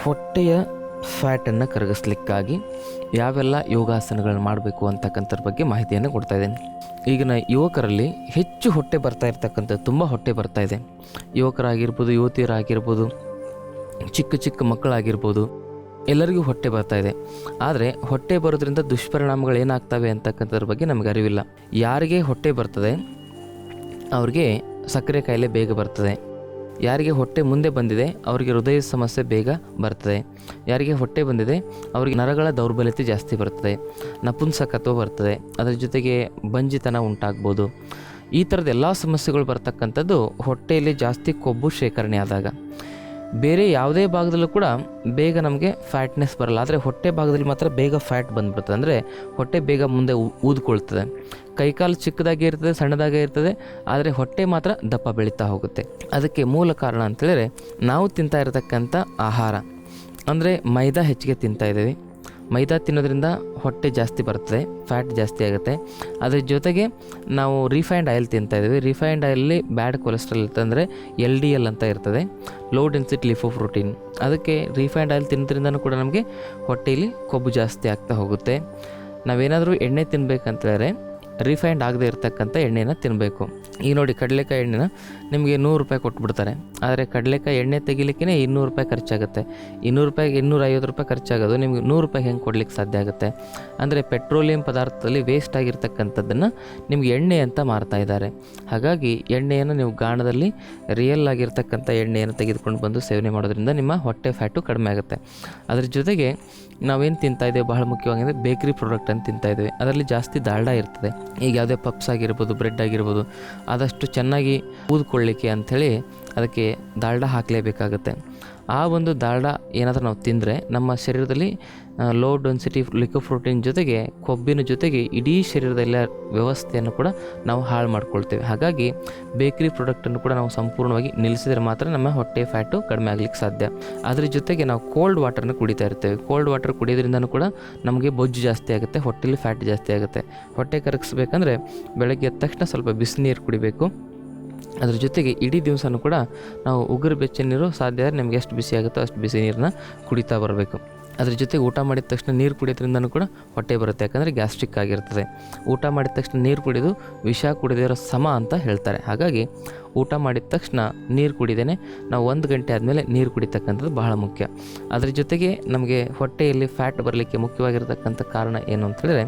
ಹೊಟ್ಟೆಯ ಫ್ಯಾಟನ್ನು ಕರಗಿಸ್ಲಿಕ್ಕಾಗಿ ಯಾವೆಲ್ಲ ಯೋಗಾಸನಗಳನ್ನು ಮಾಡಬೇಕು ಅಂತಕ್ಕಂಥದ್ರ ಬಗ್ಗೆ ಮಾಹಿತಿಯನ್ನು ಕೊಡ್ತಾ ಇದ್ದೇನೆ. ಈಗಿನ ಯುವಕರಲ್ಲಿ ಹೆಚ್ಚು ಹೊಟ್ಟೆ ಬರ್ತಾ ಇರ್ತಕ್ಕಂಥದ್ದು ತುಂಬ ಹೊಟ್ಟೆ ಬರ್ತಾ ಇದೆ. ಯುವಕರಾಗಿರ್ಬೋದು, ಯುವತಿಯರಾಗಿರ್ಬೋದು, ಚಿಕ್ಕ ಚಿಕ್ಕ ಮಕ್ಕಳಾಗಿರ್ಬೋದು, ಎಲ್ಲರಿಗೂ ಹೊಟ್ಟೆ ಬರ್ತಾ ಇದೆ. ಆದರೆ ಹೊಟ್ಟೆ ಬರೋದ್ರಿಂದ ದುಷ್ಪರಿಣಾಮಗಳು ಏನಾಗ್ತವೆ ಅಂತಕ್ಕಂಥದ್ರ ಬಗ್ಗೆ ನಮಗೆ ಅರಿವಿಲ್ಲ. ಯಾರಿಗೆ ಹೊಟ್ಟೆ ಬರ್ತದೆ, ಅವ್ರಿಗೆ ಸಕ್ಕರೆ ಕಾಯಿಲೆ ಬೇಗ ಬರ್ತದೆ. ಯಾರಿಗೆ ಹೊಟ್ಟೆ ಮುಂದೆ ಬಂದಿದೆ, ಅವರಿಗೆ ಹೃದಯ ಸಮಸ್ಯೆ ಬೇಗ ಬರ್ತದೆ. ಯಾರಿಗೆ ಹೊಟ್ಟೆ ಬಂದಿದೆ, ಅವರಿಗೆ ನರಗಳ ದೌರ್ಬಲ್ಯತೆ ಜಾಸ್ತಿ ಬರ್ತದೆ. ನಪುಂಸಕತ್ವ ಬರ್ತದೆ. ಅದರ ಜೊತೆಗೆ ಬಂಜಿತನ ಉಂಟಾಗ್ಬೋದು. ಈ ಥರದ ಎಲ್ಲ ಸಮಸ್ಯೆಗಳು ಬರ್ತಕ್ಕಂಥದ್ದು ಹೊಟ್ಟೆಯಲ್ಲಿ ಜಾಸ್ತಿ ಕೊಬ್ಬು ಶೇಖರಣೆ ಆದಾಗ. ಬೇರೆ ಯಾವುದೇ ಭಾಗದಲ್ಲೂ ಕೂಡ ಬೇಗ ನಮಗೆ ಫ್ಯಾಟ್ನೆಸ್ ಬರಲ್ಲ. ಆದರೆ ಹೊಟ್ಟೆ ಭಾಗದಲ್ಲಿ ಮಾತ್ರ ಬೇಗ ಫ್ಯಾಟ್ ಬಂದ್ಬಿಡ್ತದೆ ಅಂದರೆ ಹೊಟ್ಟೆ ಬೇಗ ಮುಂದೆ ಊದ್ಕೊಳ್ತದೆ. ಕೈಕಾಲು ಚಿಕ್ಕದಾಗಿ ಇರ್ತದೆ, ಸಣ್ಣದಾಗೇ ಇರ್ತದೆ, ಆದರೆ ಹೊಟ್ಟೆ ಮಾತ್ರ ದಪ್ಪ ಬೆಳೀತಾ ಹೋಗುತ್ತೆ. ಅದಕ್ಕೆ ಮೂಲ ಕಾರಣ ಅಂತೇಳಿದರೆ ನಾವು ತಿಂತಾ ಇರತಕ್ಕಂಥ ಆಹಾರ. ಅಂದರೆ ಮೈದಾ ಹೆಚ್ಚಿಗೆ ತಿಂತಾ ಇದ್ದೀವಿ. ಮೈದಾ ತಿನ್ನೋದ್ರಿಂದ ಹೊಟ್ಟೆ ಜಾಸ್ತಿ ಬರ್ತದೆ ಫ್ಯಾಟ್ ಜಾಸ್ತಿ ಆಗುತ್ತೆ. ಅದ್ರ ಜೊತೆಗೆ ನಾವು ರಿಫೈನ್ಡ್ ಆಯಿಲ್ ತಿಂತಾ ಇದ್ದೀವಿ. ರಿಫೈನ್ಡ್ ಆಯಿಲಲ್ಲಿ ಬ್ಯಾಡ್ ಕೊಲೆಸ್ಟ್ರಾಲ್ ಇರ್ತದೆ ಅಂದರೆ ಎಲ್ ಡಿ ಎಲ್ ಅಂತ ಇರ್ತದೆ. ಲೋ ಡೆನ್ಸಿಟಿ ಲಿಫೋ ಪ್ರೋಟೀನ್ ಅದಕ್ಕೆ ರಿಫೈನ್ಡ್ ಆಯಿಲ್ ತಿನ್ನೋದ್ರಿಂದನೂ ಕೂಡ ನಮಗೆ ಹೊಟ್ಟೆಯಲ್ಲಿ ಕೊಬ್ಬು ಜಾಸ್ತಿ ಆಗ್ತಾ ಹೋಗುತ್ತೆ. ನಾವೇನಾದರೂ ಎಣ್ಣೆ ತಿನ್ನಬೇಕಂತಂದರೆ ರಿಫೈನ್ಡ್ ಆಗದೆ ಇರತಕ್ಕಂಥ ಎಣ್ಣೆನ ತಿನ್ನಬೇಕು ಈಗ ನೋಡಿ ಕಡಲೆಕಾಯಿ ಎಣ್ಣೆನ ನಿಮಗೆ ನೂರು ರೂಪಾಯಿ ಕೊಟ್ಬಿಡ್ತಾರೆ. ಆದರೆ ಕಡಲೆಕಾಯಿ ಎಣ್ಣೆ ತೆಗಿಲಿಕ್ಕೆ ಇನ್ನೂರು ರೂಪಾಯಿ ಖರ್ಚಾಗುತ್ತೆ. ಇನ್ನೂರು ರೂಪಾಯಿಗೆ ಇನ್ನೂರ ಐವತ್ತು ರೂಪಾಯಿ ಖರ್ಚಾಗೋದು ನಿಮಗೆ ನೂರು ರೂಪಾಯಿ ಹೆಂಗೆ ಕೊಡ್ಲಿಕ್ಕೆ ಸಾಧ್ಯ ಆಗುತ್ತೆ? ಅಂದರೆ ಪೆಟ್ರೋಲಿಯಂ ಪದಾರ್ಥದಲ್ಲಿ ವೇಸ್ಟ್ ಆಗಿರ್ತಕ್ಕಂಥದ್ದನ್ನು ನಿಮಗೆ ಎಣ್ಣೆ ಅಂತ ಮಾರ್ತಾ ಇದ್ದಾರೆ. ಹಾಗಾಗಿ ಎಣ್ಣೆಯನ್ನು ನೀವು ಗಾಣದಲ್ಲಿ ರಿಯಲ್ ಆಗಿರ್ತಕ್ಕಂಥ ಎಣ್ಣೆಯನ್ನು ತೆಗೆದುಕೊಂಡು ಬಂದು ಸೇವನೆ ಮಾಡೋದ್ರಿಂದ ನಿಮ್ಮ ಹೊಟ್ಟೆ ಫ್ಯಾಟು ಕಡಿಮೆ ಆಗುತ್ತೆ. ಅದ್ರ ಜೊತೆಗೆ ನಾವೇನು ತಿಂತಾ ಇದ್ದೇವೆ? ಬಹಳ ಮುಖ್ಯವಾಗಿ ಅಂದರೆ ಬೇಕ್ರಿ ಪ್ರಾಡಕ್ಟ್ ಅಂತ ತಿಂತಾ ಇದ್ದೇವೆ. ಅದರಲ್ಲಿ ಜಾಸ್ತಿ ದಾಲ್ಡ ಇರ್ತದೆ. ಈಗ ಯಾವುದೇ ಪಪ್ಸ್ ಆಗಿರ್ಬೋದು ಬ್ರೆಡ್ ಆಗಿರ್ಬೋದು ಆದಷ್ಟು ಚೆನ್ನಾಗಿ ಊದ್ಕೊಳ್ಳಿಕ್ಕೆ ಅಂಥೇಳಿ ಅದಕ್ಕೆ ದಾಲ್ಡ ಹಾಕಲೇಬೇಕಾಗತ್ತೆ. ಆ ಒಂದು ದಾಲ್ಡ ಏನಾದರೂ ನಾವು ತಿಂದರೆ ನಮ್ಮ ಶರೀರದಲ್ಲಿ ಲೋ ಡೆನ್ಸಿಟಿ ಲಿಕೋಪ್ರೋಟೀನ್ ಜೊತೆಗೆ ಕೊಬ್ಬಿನ ಜೊತೆಗೆ ಇಡೀ ಶರೀರದ ಎಲ್ಲ ವ್ಯವಸ್ಥೆಯನ್ನು ಕೂಡ ನಾವು ಹಾಳು ಮಾಡ್ಕೊಳ್ತೇವೆ. ಹಾಗಾಗಿ ಬೇಕರಿ ಪ್ರಾಡಕ್ಟನ್ನು ಕೂಡ ನಾವು ಸಂಪೂರ್ಣವಾಗಿ ನಿಲ್ಲಿಸಿದರೆ ಮಾತ್ರ ನಮ್ಮ ಹೊಟ್ಟೆ ಫ್ಯಾಟು ಕಡಿಮೆ ಆಗಲಿಕ್ಕೆ ಸಾಧ್ಯ. ಅದರ ಜೊತೆಗೆ ನಾವು ಕೋಲ್ಡ್ ವಾಟರ್ನ ಕುಡಿತಾ ಇರ್ತೇವೆ. ಕೋಲ್ಡ್ ವಾಟರ್ ಕುಡಿಯೋದ್ರಿಂದನೂ ಕೂಡ ನಮಗೆ ಬೊಜ್ಜು ಜಾಸ್ತಿ ಆಗುತ್ತೆ, ಹೊಟ್ಟೆಲಿ ಫ್ಯಾಟ್ ಜಾಸ್ತಿ ಆಗುತ್ತೆ. ಹೊಟ್ಟೆ ಕರಗಿಸ್ಬೇಕಂದ್ರೆ ಬೆಳಗ್ಗೆ ಎದ್ದ ತಕ್ಷಣ ಸ್ವಲ್ಪ ಬಿಸಿನೀರು ಕುಡಿಬೇಕು. ಅದ್ರ ಜೊತೆಗೆ ಇಡೀ ದಿವಸನೂ ಕೂಡ ನಾವು ಉಗುರು ಬೆಚ್ಚ ನೀರು ಸಾಧ್ಯ ಆದರೆ ನಿಮಗೆ ಎಷ್ಟು ಬಿಸಿ ಆಗುತ್ತೋ ಅಷ್ಟು ಬಿಸಿ ನೀರನ್ನ ಕುಡಿತಾ ಬರಬೇಕು. ಅದ್ರ ಜೊತೆಗೆ ಊಟ ಮಾಡಿದ ತಕ್ಷಣ ನೀರು ಕುಡಿಯೋದ್ರಿಂದನೂ ಕೂಡ ಹೊಟ್ಟೆ ಬರುತ್ತೆ, ಯಾಕಂದರೆ ಗ್ಯಾಸ್ಟ್ರಿಕ್ ಆಗಿರ್ತದೆ. ಊಟ ಮಾಡಿದ ತಕ್ಷಣ ನೀರು ಕುಡಿದು ವಿಷ ಕುಡಿದಿರೋ ಸಮ ಅಂತ ಹೇಳ್ತಾರೆ. ಹಾಗಾಗಿ ಊಟ ಮಾಡಿದ ತಕ್ಷಣ ನೀರು ಕುಡಿದೇನೆ. ನಾವು ಒಂದು ಗಂಟೆ ಆದಮೇಲೆ ನೀರು ಕುಡಿತಕ್ಕಂಥದ್ದು ಬಹಳ ಮುಖ್ಯ. ಅದರ ಜೊತೆಗೆ ನಮಗೆ ಹೊಟ್ಟೆಯಲ್ಲಿ ಫ್ಯಾಟ್ ಬರಲಿಕ್ಕೆ ಮುಖ್ಯವಾಗಿರತಕ್ಕಂಥ ಕಾರಣ ಏನು ಅಂತೇಳಿದ್ರೆ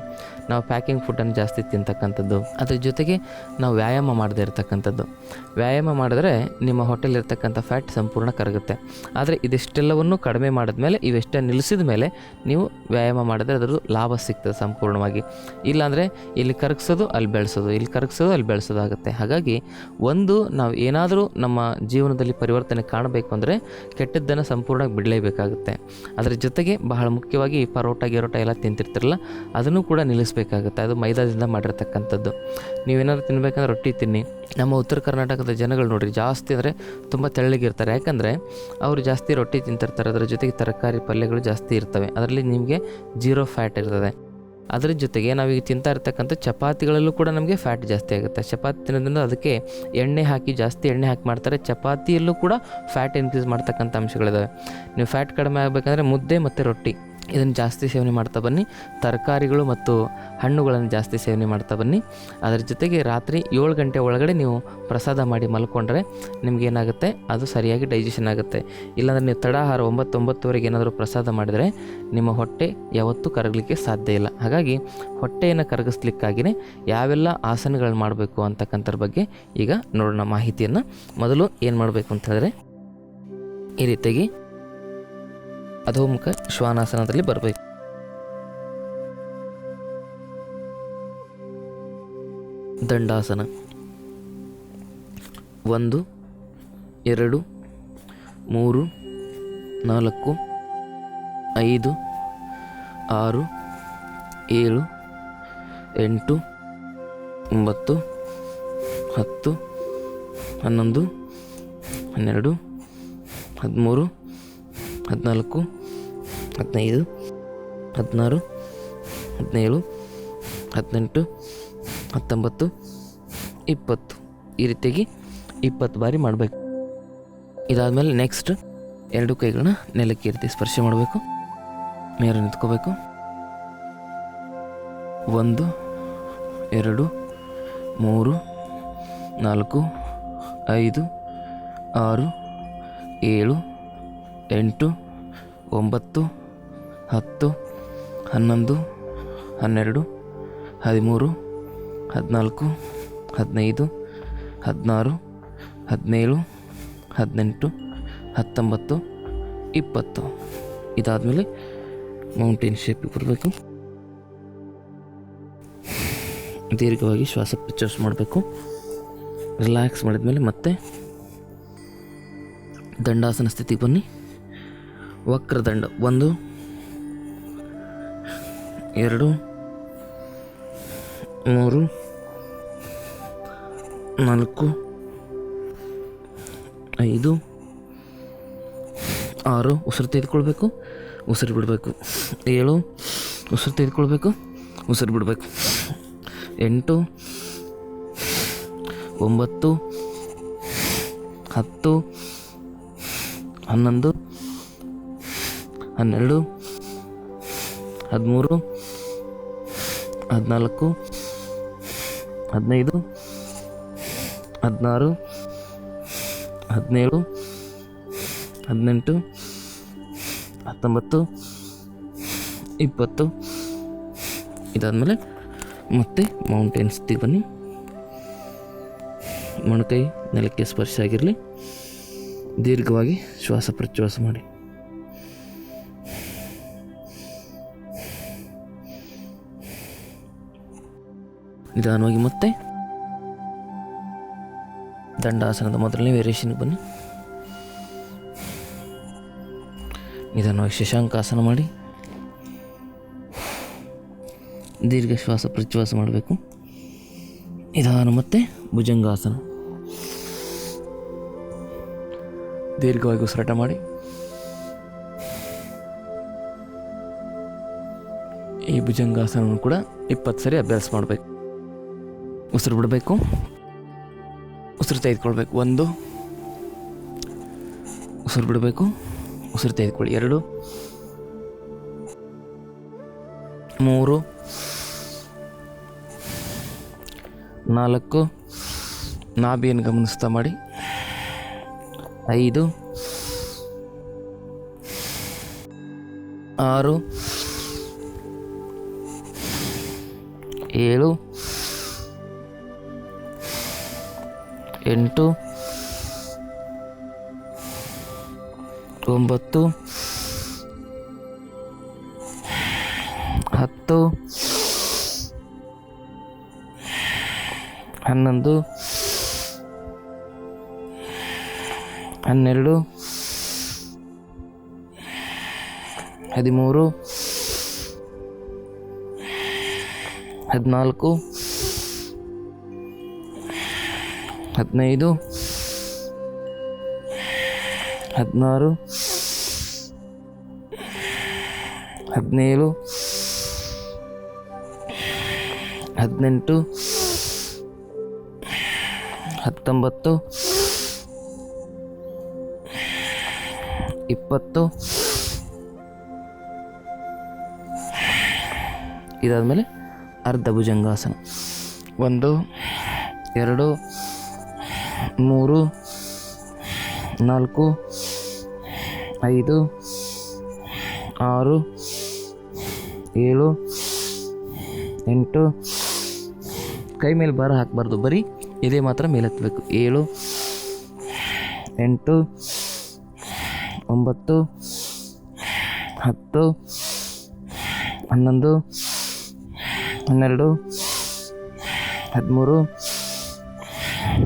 ನಾವು ಪ್ಯಾಕಿಂಗ್ ಫುಡ್ಡನ್ನು ಜಾಸ್ತಿ ತಿಂತಕ್ಕಂಥದ್ದು. ಅದ್ರ ಜೊತೆಗೆ ನಾವು ವ್ಯಾಯಾಮ ಮಾಡದೇ ಇರತಕ್ಕಂಥದ್ದು. ವ್ಯಾಯಾಮ ಮಾಡಿದ್ರೆ ನಿಮ್ಮ ಹೊಟ್ಟೆಲಿರ್ತಕ್ಕಂಥ ಫ್ಯಾಟ್ ಸಂಪೂರ್ಣ ಕರಗುತ್ತೆ. ಆದರೆ ಇದಿಷ್ಟೆಲ್ಲವನ್ನು ಕಡಿಮೆ ಮಾಡಿದ್ಮೇಲೆ, ಇವೆಷ್ಟೇ ನಿಲ್ಲಿಸಿದ ಮೇಲೆ ನೀವು ವ್ಯಾಯಾಮ ಮಾಡಿದ್ರೆ ಅದರ ಲಾಭ ಸಿಗ್ತದೆ ಸಂಪೂರ್ಣವಾಗಿ. ಇಲ್ಲಾಂದರೆ ಇಲ್ಲಿ ಕರಗಿಸೋದು, ಅಲ್ಲಿ ಬೆಳೆಸೋದು, ಇಲ್ಲಿ ಕರಗಿಸೋದು, ಅಲ್ಲಿ ಬೆಳೆಸೋದಾಗುತ್ತೆ ಹಾಗಾಗಿ ಒಂದು ನಾವು ಏನಾದರೂ ನಮ್ಮ ಜೀವನದಲ್ಲಿ ಪರಿವರ್ತನೆ ಕಾಣಬೇಕು ಅಂದರೆ ಕೆಟ್ಟದ್ದನ್ನು ಸಂಪೂರ್ಣವಾಗಿ ಬಿಡಲೇಬೇಕಾಗುತ್ತೆ. ಅದರ ಜೊತೆಗೆ ಬಹಳ ಮುಖ್ಯವಾಗಿ ಪರೋಟ, ಗಿರೋಟ ಎಲ್ಲ ತಿಂತಿರ್ತಿರಲ್ಲ, ಅದನ್ನು ಕೂಡ ನಿಲ್ಲಿಸಬೇಕಾಗುತ್ತೆ. ಅದು ಮೈದಾದಿಂದ ಮಾಡಿರ್ತಕ್ಕಂಥದ್ದು. ನೀವೇನಾದ್ರು ತಿನ್ನಬೇಕಂದ್ರೆ ರೊಟ್ಟಿ ತಿನ್ನಿ. ನಮ್ಮ ಉತ್ತರ ಕರ್ನಾಟಕದ ಜನಗಳು ನೋಡಿರಿ, ಜಾಸ್ತಿ ಅಂದರೆ ತುಂಬ ತೆಳ್ಳಗಿರ್ತಾರೆ. ಯಾಕಂದರೆ ಅವರು ಜಾಸ್ತಿ ರೊಟ್ಟಿ ತಿಂತಿರ್ತಾರೆ. ಅದರ ಜೊತೆಗೆ ತರಕಾರಿ ಪಲ್ಯಗಳು ಜಾಸ್ತಿ ಇರ್ತವೆ. ಅದರಲ್ಲಿ ನಿಮಗೆ ಜೀರೋ ಫ್ಯಾಟ್ ಇರ್ತದೆ. ಅದರ ಜೊತೆಗೆ ನಾವೀಗ ತಿಂತಾ ಇರ್ತಕ್ಕಂಥ ಚಪಾತಿಗಳಲ್ಲೂ ಕೂಡ ನಮಗೆ ಫ್ಯಾಟ್ ಜಾಸ್ತಿ ಆಗುತ್ತೆ. ಚಪಾತಿ ತಿನ್ನೋದ್ರಿಂದ ಅದಕ್ಕೆ ಎಣ್ಣೆ ಹಾಕಿ ಜಾಸ್ತಿ ಎಣ್ಣೆ ಹಾಕಿ ಮಾಡ್ತಾರೆ. ಚಪಾತಿಯಲ್ಲೂ ಕೂಡ ಫ್ಯಾಟ್ ಇನ್ಕ್ರೀಸ್ ಮಾಡ್ತಕ್ಕಂಥ ಅಂಶಗಳಿದ್ದಾವೆ ನೀವು ಫ್ಯಾಟ್ ಕಡಿಮೆ ಆಗಬೇಕಂದ್ರೆ ಮುದ್ದೆ ಮತ್ತು ರೊಟ್ಟಿ. ಇದನ್ನು ಜಾಸ್ತಿ ಸೇವನೆ ಮಾಡ್ತಾ ಬನ್ನಿ. ತರಕಾರಿಗಳು ಮತ್ತು ಹಣ್ಣುಗಳನ್ನು ಜಾಸ್ತಿ ಸೇವನೆ ಮಾಡ್ತಾ ಬನ್ನಿ. ಅದರ ಜೊತೆಗೆ ರಾತ್ರಿ ಏಳು ಗಂಟೆ ಒಳಗಡೆ ನೀವು ಪ್ರಸಾದ ಮಾಡಿ ಮಲ್ಕೊಂಡ್ರೆ ನಿಮಗೇನಾಗುತ್ತೆ ಅದು ಸರಿಯಾಗಿ ಡೈಜೆಷನ್ ಆಗುತ್ತೆ. ಇಲ್ಲಾಂದರೆ ನೀವು ತಡಾಹಾರ ಒಂಬತ್ತೊಂಬತ್ತುವರೆಗೆ ಏನಾದರೂ ಪ್ರಸಾದ ಮಾಡಿದರೆ ನಿಮ್ಮ ಹೊಟ್ಟೆ ಯಾವತ್ತೂ ಕರಗಲಿಕ್ಕೆ ಸಾಧ್ಯ ಇಲ್ಲ. ಹಾಗಾಗಿ ಹೊಟ್ಟೆಯನ್ನು ಕರಗಿಸ್ಲಿಕ್ಕಾಗಿಯೇ ಯಾವೆಲ್ಲ ಆಸನಗಳನ್ನು ಮಾಡಬೇಕು ಅಂತಕ್ಕಂಥರ ಬಗ್ಗೆ ಈಗ ನೋಡೋಣ ಮಾಹಿತಿಯನ್ನು. ಮೊದಲು ಏನು ಮಾಡಬೇಕು ಅಂತ ಹೇಳಿದ್ರೆ ಈ ರೀತಿಯಾಗಿ ಅಧೋಮುಖ ಶ್ವಾನಾಸನದಲ್ಲಿ ಬರಬೇಕು. ದಂಡಾಸನ. ಒಂದು, ಎರಡು, ಮೂರು, ನಾಲ್ಕು, ಐದು, ಆರು, ಏಳು, ಎಂಟು, ಒಂಬತ್ತು, ಹತ್ತು, ಹನ್ನೊಂದು, ಹನ್ನೆರಡು, ಹದಿಮೂರು ಹದಿನಾಲ್ಕು, ಹದಿನೈದು, ಹದಿನಾರು, ಹದಿನೇಳು, ಹದಿನೆಂಟು, ಹತ್ತೊಂಬತ್ತು, ಇಪ್ಪತ್ತು. ಈ ರೀತಿಯಾಗಿ ಇಪ್ಪತ್ತು ಬಾರಿ ಮಾಡಬೇಕು. ಇದಾದಮೇಲೆ ನೆಕ್ಸ್ಟ್ ಎರಡು ಕೈಗಳನ್ನ ನೆಲಕ್ಕೆ ಇರ್ತಿ ಸ್ಪರ್ಶ ಮಾಡಬೇಕು. ಮೇರೆ ನಿಂತ್ಕೋಬೇಕು. ಒಂದು, ಎರಡು, ಮೂರು, ನಾಲ್ಕು, ಐದು, ಆರು, ಏಳು ಎಂಟು, ಒಂಬತ್ತು, ಹತ್ತು, ಹನ್ನೊಂದು, ಹನ್ನೆರಡು, ಹದಿಮೂರು, ಹದಿನಾಲ್ಕು, ಹದಿನೈದು, ಹದಿನಾರು, ಹದಿನೇಳು, ಹದಿನೆಂಟು, ಹತ್ತೊಂಬತ್ತು, ಇಪ್ಪತ್ತು. ಇದಾದಮೇಲೆ ಮೌಂಟೇನ್ ಶೇಪಿಗೆ ಬರಬೇಕು ದೀರ್ಘವಾಗಿ ಶ್ವಾಸ ಪಿಚ್ಚರ್ಸ್ ಮಾಡಬೇಕು. ರಿಲ್ಯಾಕ್ಸ್ ಮಾಡಿದ ಮೇಲೆ ಮತ್ತೆ ದಂಡಾಸನ ಸ್ಥಿತಿಗೆ ಬನ್ನಿ. ವಕ್ರದಂಡ. ಒಂದು, ಎರಡು, ಮೂರು, ನಾಲ್ಕು, ಐದು, ಆರು. ಉಸಿರು ತೆಗೆದುಕೊಳ್ಬೇಕು, ಉಸಿರು ಬಿಡಬೇಕು. ಏಳು, ಉಸಿರು ತೆಗೆದುಕೊಳ್ಬೇಕು, ಉಸಿರು ಬಿಡಬೇಕು. ಎಂಟು, ಒಂಬತ್ತು, ಹತ್ತು, ಹನ್ನೊಂದು ಹನ್ನೆರಡು, ಹದಿಮೂರು, ಹದಿನಾಲ್ಕು, ಹದಿನೈದು, ಹದಿನಾರು, ಹದಿನೇಳು, ಹದಿನೆಂಟು, ಹತ್ತೊಂಬತ್ತು, ಇಪ್ಪತ್ತು. ಇದಾದಮೇಲೆ ಮತ್ತೆ ಮೌಂಟೇನ್ಸ್ ಸ್ಥಿತಿಗೆ ಬನ್ನಿ. ಮೊಣಕೈ ನೆಲಕ್ಕೆ ಸ್ಪರ್ಶ ಆಗಿರಲಿ. ದೀರ್ಘವಾಗಿ ಶ್ವಾಸ ಪ್ರಶ್ವಾಸ ಮಾಡಿ. ನಿಧಾನವಾಗಿ ಮತ್ತೆ ದಂಡಾಸನದ ಮೊದಲನೇ ವೇರಿಯೇಷನ್ಗೆ ಬನ್ನಿ. ನಿಧಾನವಾಗಿ ಶಶಾಂಕಾಸನ ಮಾಡಿ. ದೀರ್ಘ ಶ್ವಾಸ ಪ್ರಶ್ವಾಸ ಮಾಡಬೇಕು. ನಿಧಾನ ಮತ್ತೆ ಭುಜಂಗಾಸನ. ದೀರ್ಘವಾಗಿ ಉಸಿರಾಟ ಮಾಡಿ. ಈ ಭುಜಂಗಾಸನವನ್ನು ಕೂಡ ಇಪ್ಪತ್ತು ಸರಿ ಅಭ್ಯಾಸ ಮಾಡಬೇಕು. ಉಸಿರು ಬಿಡಬೇಕು. ಉಸಿರು ತೆಗೆದುಕೊಳ್ಬೇಕು. ಒಂದು. ಉಸಿರು ಬಿಡಬೇಕು. ಉಸಿರು ತೆಗೆದುಕೊಳ್ಳಿ. ಎರಡು. ಮೂರು. ನಾಲ್ಕು. ನಾಭಿಯನ್ನು ಗಮನಿಸ್ತಾ ಮಾಡಿ. ಐದು. ಆರು. ಏಳು. ಎಂಟು ಒಂಬತ್ತು ಹತ್ತು ಹನ್ನೊಂದು ಹನ್ನೆರಡು ಹದಿಮೂರು ಹದಿನಾಲ್ಕು ಹದಿನೈದು ಹದಿನಾರು ಹದಿನೇಳು ಹದಿನೆಂಟು ಹತ್ತೊಂಬತ್ತು ಇಪ್ಪತ್ತು. ಇದಾದಮೇಲೆ ಅರ್ಧ ಭುಜಂಗಾಸನ. ಒಂದು ಎರಡು ಮೂರು, ನಾಲ್ಕು, ಐದು, ಆರು, ಏಳು, ಎಂಟು. ಕೈ ಮೇಲೆ ಭಾರ ಹಾಕಬಾರ್ದು, ಬರೀ ಇದೇ ಮಾತ್ರ ಮೇಲೆತ್ತಬೇಕು ಏಳು, ಎಂಟು, ಒಂಬತ್ತು, ಹತ್ತು, ಹನ್ನೊಂದು, ಹನ್ನೆರಡು, ಹದಿಮೂರು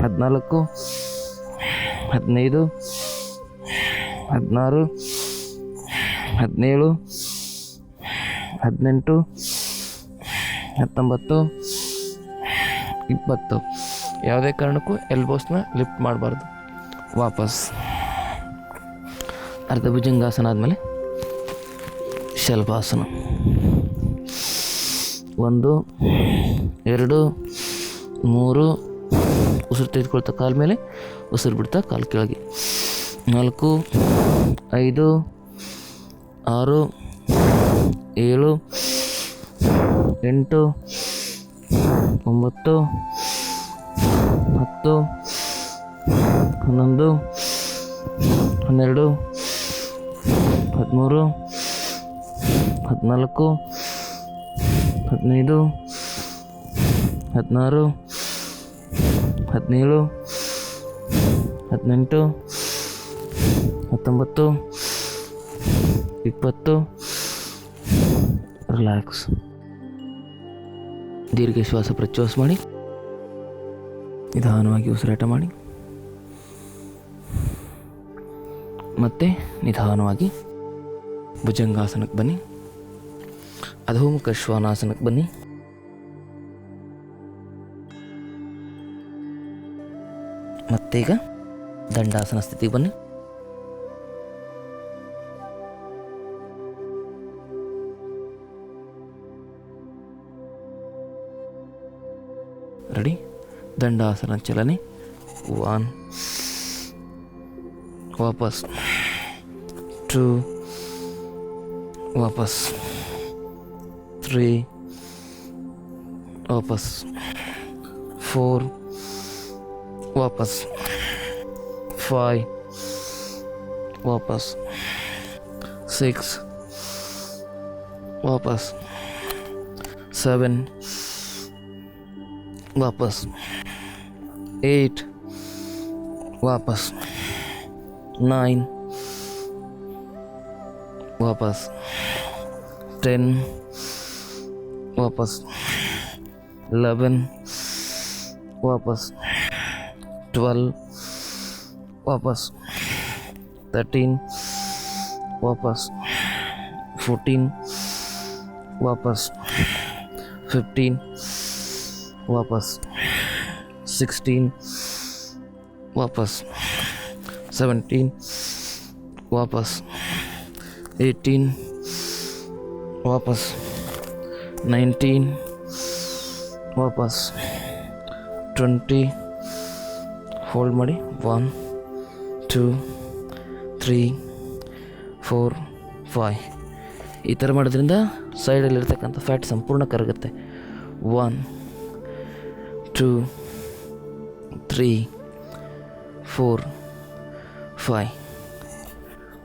ಹದಿನಾಲ್ಕು, ಹದಿನೈದು, ಹದಿನಾರು, ಹದಿನೇಳು, ಹದಿನೆಂಟು, ಹತ್ತೊಂಬತ್ತು, ಇಪ್ಪತ್ತು. ಯಾವುದೇ ಕಾರಣಕ್ಕೂ ಎಲ್ಬೋಸ್ನ ಲಿಫ್ಟ್ ಮಾಡಬಾರ್ದು. ವಾಪಸ್. ಅರ್ಧ ಭುಜಂಗಾಸನ ಆದಮೇಲೆ ಶಲ್ಭಾಸನ ಒಂದು, ಎರಡು, ಮೂರು ಉಸಿರು ತೆಗೆದುಕೊಳ್ತಾ ಕಾಲ ಮೇಲೆ, ಉಸಿರು ಬಿಡ್ತಾ ಕಾಲು ಕೆಳಗೆ. ನಾಲ್ಕು, ಐದು, ಆರು, ಏಳು, ಎಂಟು, ಒಂಬತ್ತು, ಹತ್ತು, ಹನ್ನೊಂದು, ಹನ್ನೆರಡು, ಹದಿಮೂರು, ಹದಿನಾಲ್ಕು, ಹದಿನೈದು, ಹದಿನಾರು ಹದಿನೇಳು ಹದಿನೆಂಟು ಹತ್ತೊಂಬತ್ತು ಇಪ್ಪತ್ತು ರಿಲ್ಯಾಕ್ಸ್ ದೀರ್ಘ ಶ್ವಾಸ ಪ್ರಶ್ವಾಸ ಮಾಡಿ ನಿಧಾನವಾಗಿ ಉಸಿರಾಟ ಮಾಡಿ ಮತ್ತೆ ನಿಧಾನವಾಗಿ ಭುಜಂಗಾಸನಕ್ಕೆ ಬನ್ನಿ ಅಧೋಮುಖ ಶ್ವಾನಾಸನಕ್ಕೆ ಬನ್ನಿ ಮತ್ತೀಗ ದಂಡಾಸನ ಸ್ಥಿತಿಗೆ ಬನ್ನಿ ರೆಡಿ ದಂಡಾಸನ ಚಲನೆ ಒನ್ ವಾಪಸ್ ಟೂ ವಾಪಸ್ ತ್ರೀ ವಾಪಸ್ ಫೋರ್ ವಾಪಸ್ ಫೈವ್ ವಾಪಸ್ ಸಿಕ್ಸ್ ವಾಪಸ್ ಸೆವೆನ್ ವಾಪಸ್ ಏಟ್ ವಾಪಸ್ ನೈನ್ ವಾಪಸ್ ಟೆನ್ ವಾಪಸ್ ಲೆವೆನ್ ವಾಪಸ್ ಟ್ವೆಲ್ ವಾಪಸ್ ತರ್ಟೀನ್ ವಾಪಸ್ ಫೋರ್ಟೀನ್ ವಾಪಸ್ ಫಿಫ್ಟೀನ್ ವಾಪಸ್ ಸಿಕ್ಸ್ಟೀನ್ ವಾಪಸ್ ಸೆವೆಂಟೀನ್ ವಾಪಸ್ ಏಯ್ಟೀನ್ ವಾಪಸ್ ನೈನ್ಟೀನ್ ವಾಪಸ್ ಟ್ವೆಂಟಿ ಹೋಲ್ಡ್ ಮಾಡಿ one two three four five ಈ ಥರ ಮಾಡೋದ್ರಿಂದ ಸೈಡಲ್ಲಿರ್ತಕ್ಕಂಥ ಫ್ಯಾಟ್ ಸಂಪೂರ್ಣ ಕರಗುತ್ತೆ. One two three four five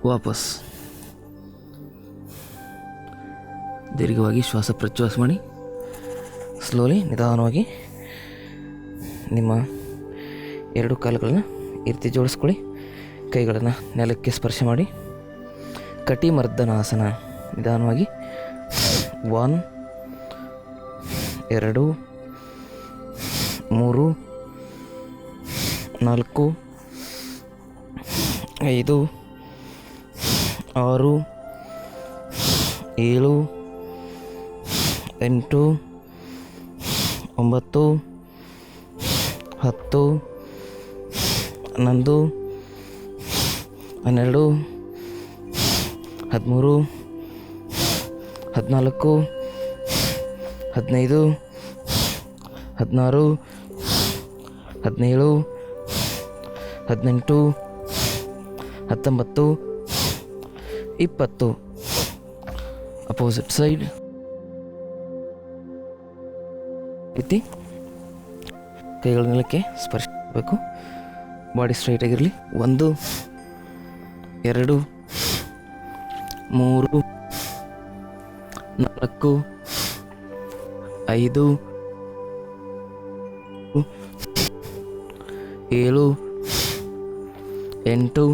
ವಾಪಸ್. ದೀರ್ಘವಾಗಿ ಶ್ವಾಸ ಪ್ರಶ್ವಾಸ ಮಾಡಿ. ಸ್ಲೋಲಿ ನಿಧಾನವಾಗಿ ನಿಮ್ಮ ಎರಡು ಕಾಲುಗಳನ್ನ ಇರ್ತಿ ರೀತಿ ಜೋಡಿಸ್ಕೊಳ್ಳಿ. ಕೈಗಳನ್ನು ನೆಲಕ್ಕೆ ಸ್ಪರ್ಶ ಮಾಡಿ ಕಟಿಮರ್ದನಾಸನ ನಿಧಾನವಾಗಿ ಒನ್, ಎರಡು, ಮೂರು, ನಾಲ್ಕು, ಐದು, ಆರು, ಏಳು, ಎಂಟು, ಒಂಬತ್ತು, ಹತ್ತು, ಹನ್ನೊಂದು ಹನ್ನೆರಡು, ಹದಿಮೂರು, ಹದಿನಾಲ್ಕು, ಹದಿನೈದು, ಹದಿನಾರು, ಹದಿನೇಳು, ಹದಿನೆಂಟು, ಹತ್ತೊಂಬತ್ತು, ಇಪ್ಪತ್ತು. ಅಪೋಸಿಟ್ ಸೈಡ್ ಇತ್ತಿ ಕೈಗಳ ನೆಲಕ್ಕೆ ಸ್ಪರ್ಶಬೇಕು ಬಾಡಿ ಸ್ಟ್ರೈಟ್ ಆಗಿರಲಿ. ಒಂದು ಎರಡು ಮೂರು ನಾಲ್ಕು ಐದು ಏಳು ಎಂಟು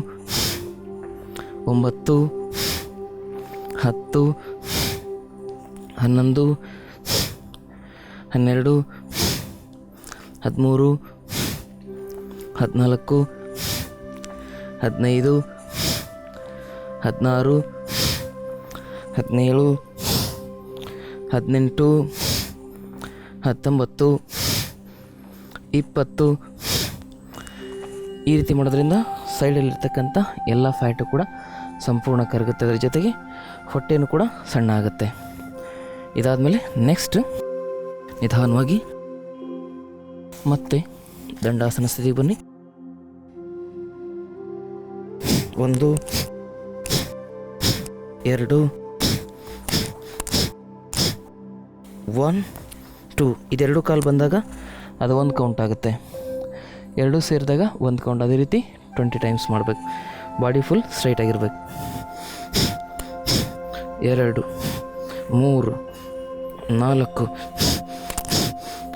ಒಂಬತ್ತು ಹತ್ತು ಹನ್ನೊಂದು ಹನ್ನೆರಡು ಹದಿಮೂರು ಹದಿನಾಲ್ಕು ಹದಿನೈದು ಹದಿನಾರು, ಹದಿನೇಳು, ಹದಿನೆಂಟು, ಹತ್ತೊಂಬತ್ತು, ಇಪ್ಪತ್ತು. ಈ ರೀತಿ ಮಾಡೋದ್ರಿಂದ ಸೈಡಲ್ಲಿರ್ತಕ್ಕಂಥ ಎಲ್ಲ ಫ್ಯಾಟು ಕೂಡ ಸಂಪೂರ್ಣ ಕರಗುತ್ತೆ. ಅದರ ಜೊತೆಗೆ ಹೊಟ್ಟೆನೂ ಕೂಡ ಸಣ್ಣ ಆಗುತ್ತೆ ಇದಾದಮೇಲೆ ನೆಕ್ಸ್ಟ್ ನಿಧಾನವಾಗಿ ಮತ್ತೆ ದಂಡಾಸನ ಸ್ಥಿತಿಗೆ ಬನ್ನಿ. ಒಂದು ಎರಡು ಒನ್ ಟೂ ಇದೆರಡು ಕಾಲು ಬಂದಾಗ ಅದು ಒಂದು ಕೌಂಟ್ ಆಗುತ್ತೆ. ಎರಡು ಸೇರಿದಾಗ ಒಂದು ಕೌಂಟ್ ಅದೇ ರೀತಿ ಟ್ವೆಂಟಿ ಟೈಮ್ಸ್ ಮಾಡಬೇಕು. ಬಾಡಿ ಫುಲ್ ಸ್ಟ್ರೈಟ್ ಆಗಿರ್ಬೇಕು. ಎರಡು, ಮೂರು, ನಾಲ್ಕು,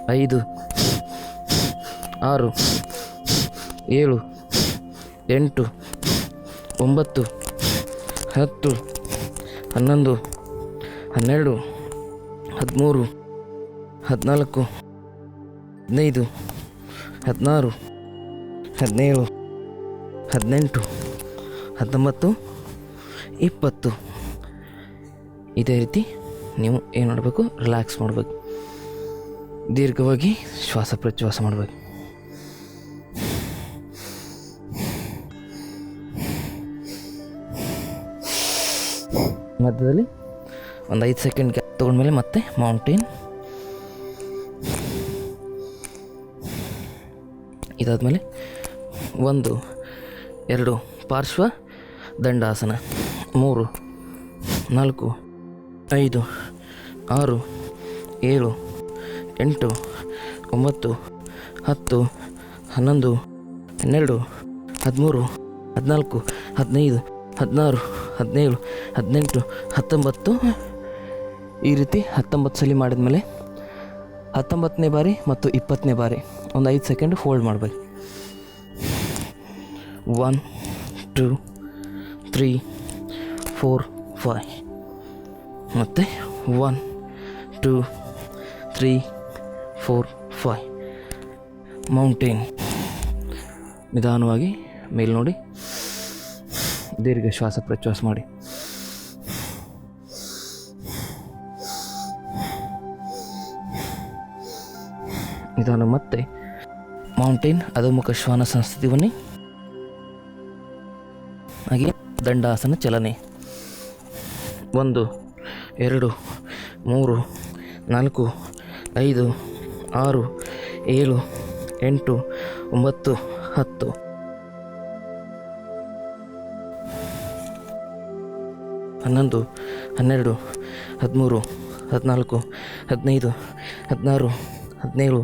ಐದು, ಆರು, ಏಳು, ಎಂಟು, ಒಂಬತ್ತು, ಹತ್ತು ಹನ್ನೊಂದು, ಹನ್ನೆರಡು, ಹದಿಮೂರು, ಹದಿನಾಲ್ಕು, ಹದಿನೈದು, ಹದಿನಾರು, ಹದಿನೇಳು, ಹದಿನೆಂಟು, ಹತ್ತೊಂಬತ್ತು, ಇಪ್ಪತ್ತು. ಇದೇ ರೀತಿ ನೀವು ಏನು ಮಾಡಬೇಕು? ರಿಲ್ಯಾಕ್ಸ್ ಮಾಡಬೇಕು. ದೀರ್ಘವಾಗಿ ಶ್ವಾಸ ಪ್ರಚ್ವಾಸ ಮಾಡಬೇಕು. ಮಧ್ಯದಲ್ಲಿ ಒಂದು ಐದು ಸೆಕೆಂಡ್ ಗ್ಯಾಪ್ ತೊಗೊಂಡ್ಮೇಲೆ ಮತ್ತೆ ಮೌಂಟೇನ್ ಇದಾದಮೇಲೆ ಒಂದು, ಎರಡು ಪಾರ್ಶ್ವ, ದಂಡಾಸನ. ಮೂರು, ನಾಲ್ಕು, ಐದು, ಆರು, ಏಳು, ಎಂಟು, ಒಂಬತ್ತು, ಹತ್ತು, ಹನ್ನೊಂದು, ಹನ್ನೆರಡು, ಹದಿಮೂರು, ಹದಿನಾಲ್ಕು, ಹದಿನೈದು ಹದಿನಾರು, ಹದಿನೇಳು, ಹದಿನೆಂಟು, ಹತ್ತೊಂಬತ್ತು. ಈ ರೀತಿ ಹತ್ತೊಂಬತ್ತು ಸಲ ಮಾಡಿದ್ಮೇಲೆ ಹತ್ತೊಂಬತ್ತನೇ ಬಾರಿ ಮತ್ತು ಇಪ್ಪತ್ತನೇ ಬಾರಿ ಒಂದು ಐದು ಸೆಕೆಂಡ್ ಫೋಲ್ಡ್ ಮಾಡಬೇಕು. One two three four five ಮತ್ತು one two three four five mountain ನಿಧಾನವಾಗಿ ಮೇಲೆ ನೋಡಿ ದೀರ್ಘ ಶ್ವಾಸ ಪ್ರಶ್ವಾಸ ಮಾಡಿ. ನಿಧಾನ ಮತ್ತೆ ಮೌಂಟೇನ್ ಅಧೋಮುಖ ಶ್ವಾನ ಸಂಸ್ಥಿತಿ ಹಾಗೆ ದಂಡಾಸನ ಚಲನೆ. ಒಂದು, ಎರಡು, ಮೂರು, ನಾಲ್ಕು, ಐದು, ಆರು, ಏಳು, ಎಂಟು, ಒಂಬತ್ತು, ಹತ್ತು. ಹನ್ನೊಂದು, ಹನ್ನೆರಡು, ಹದಿಮೂರು, ಹದಿನಾಲ್ಕು, ಹದಿನೈದು, ಹದಿನಾರು, ಹದಿನೇಳು,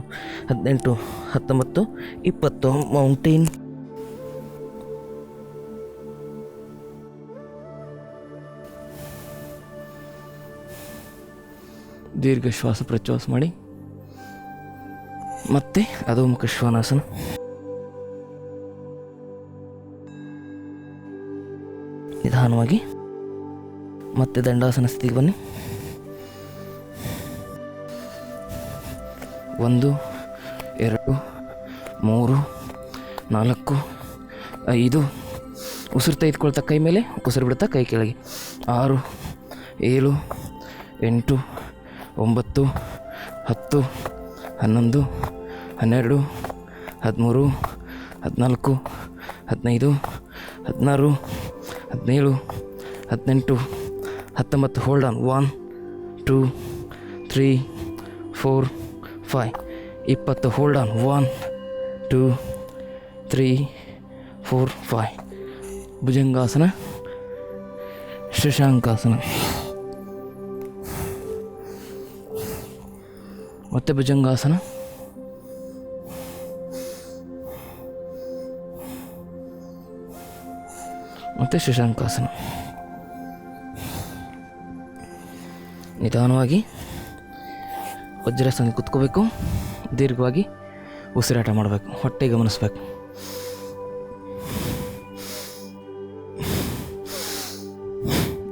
ಹದಿನೆಂಟು, ಹತ್ತೊಂಬತ್ತು, ಇಪ್ಪತ್ತು ಮೌಂಟೇನ್. ದೀರ್ಘ ಶ್ವಾಸ ಪ್ರಶ್ವಾಸ ಮಾಡಿ. ಮತ್ತೆ ಮುಖ ಶ್ವಾನಾಸನ. ನಿಧಾನವಾಗಿ. ಮತ್ತೆ ದಂಡಾಸನ ಸ್ಥಿತಿಗೆ ಬನ್ನಿ. ಒಂದು, ಎರಡು, ಮೂರು, ನಾಲ್ಕು, ಐದು. ಉಸಿರು ತೆಗೆದುಕೊಳ್ತಾ ಕೈ ಮೇಲೆ, ಉಸಿರು ಬಿಡ್ತಾ ಕೈ ಕೆಳಗೆ. ಆರು, ಏಳು, ಎಂಟು, ಒಂಬತ್ತು, ಹತ್ತು, ಹನ್ನೊಂದು, ಹನ್ನೆರಡು, ಹದಿಮೂರು, ಹದಿನಾಲ್ಕು, ಹದಿನೈದು, ಹದಿನಾರು, ಹದಿನೇಳು, ಹದಿನೆಂಟು ಹತ್ತೊಂಬತ್ತು hold on one two three four five ಇಪ್ಪತ್ತು hold on one two three four five bhujangasana, shashankasana. ಮತ್ತೆ ಭುಜಂಗಾಸನ. ಮತ್ತು ಶಶಾಂಕಾಸನ. ನಿಧಾನವಾಗಿ ವಜ್ರಾಸನ ಕುತ್ಕೋಬೇಕು. ದೀರ್ಘವಾಗಿ ಉಸಿರಾಟ ಮಾಡಬೇಕು. ಹೊಟ್ಟೆ ಗಮನಿಸ್ಬೇಕು.